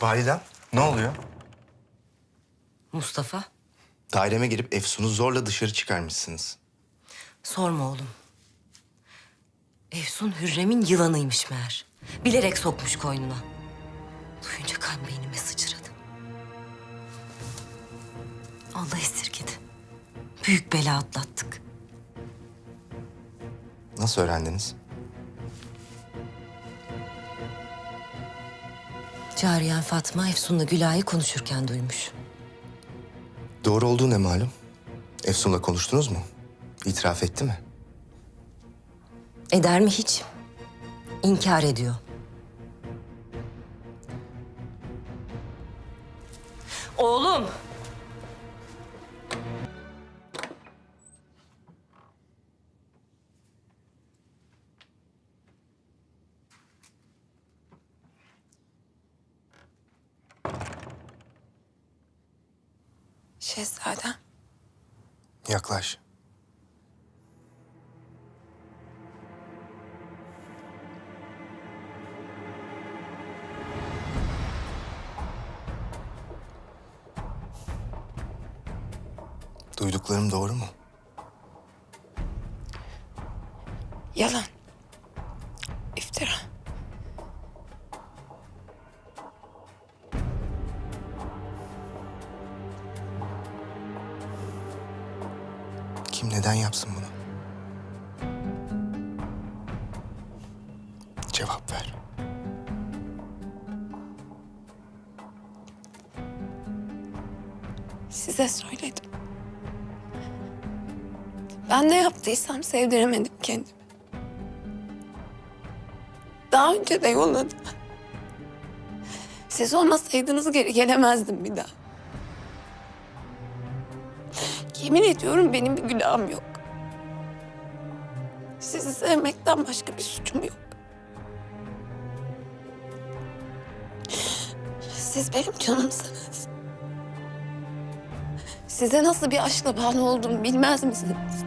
Validem ne oluyor? Mustafa, Daireme girip Efsun'u zorla dışarı çıkarmışsınız. sorma oğlum. Efsun Hürrem'in yılanıymış meğer. Bilerek sokmuş koynuna. Duyunca kan beynime sıçradı. Allah esirgedi. Büyük bela atlattık. Nasıl öğrendiniz? Cariyen Fatma Efsun'la Gülay'ı konuşurken duymuş. Doğru olduğu ne malum? Efsun'la konuştunuz mu? İtiraf etti mi? Eder mi hiç? İnkar ediyor. Oğlum! Şehzadem. Yaklaş. Duyduklarım doğru mu? Yalan. Kim neden yapsın bunu? Cevap ver. Size söyledim. Ben ne yaptıysam sevdiremedim kendimi. Daha önce de yolladım. Siz olmasaydınız geri gelemezdim bir daha. Yemin ediyorum benim bir günahım yok. Sizi sevmekten başka bir suçum yok. Siz benim canımsınız. Size nasıl bir aşkla bağlı olduğumu bilmez misiniz?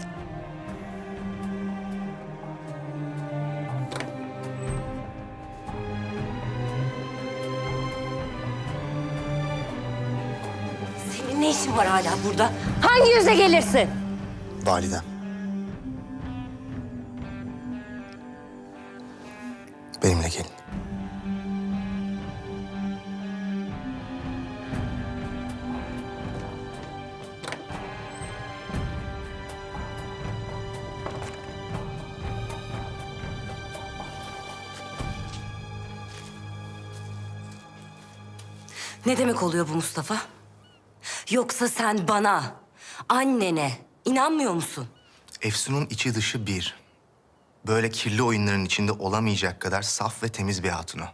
Senin ne işin var hala burada? Hangi yüze gelirsin? Validem. Benimle gelin. Ne demek oluyor bu Mustafa? Yoksa sen bana, annene inanmıyor musun? Efsun'un içi dışı bir. Böyle kirli oyunların içinde olamayacak kadar saf ve temiz bir hatun o.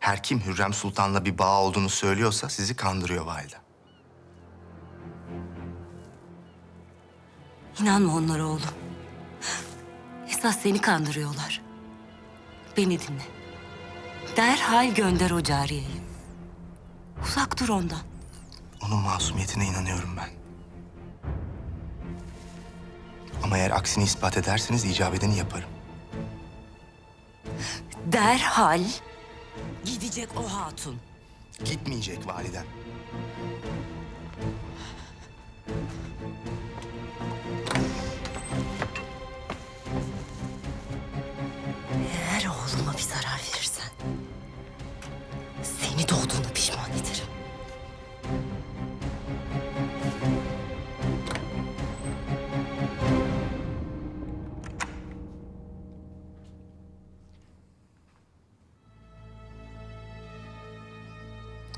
Her kim Hürrem Sultan'la bir bağ olduğunu söylüyorsa sizi kandırıyor valide. İnanma onlara oğlum. Esas seni kandırıyorlar. Beni dinle. Derhal gönder o cariyeyi. Uzak dur ondan. Onun masumiyetine inanıyorum ben. Ama eğer aksini ispat ederseniz icap edeni yaparım. Derhal gidecek o hatun. Gitmeyecek validem.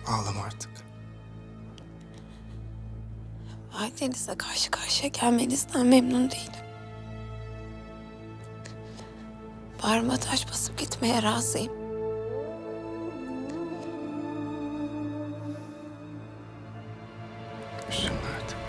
Ağlama artık. Ailenizle karşı karşıya gelmenizden memnun değilim. Bağrıma taş basıp gitmeye razıyım. Üzülme artık.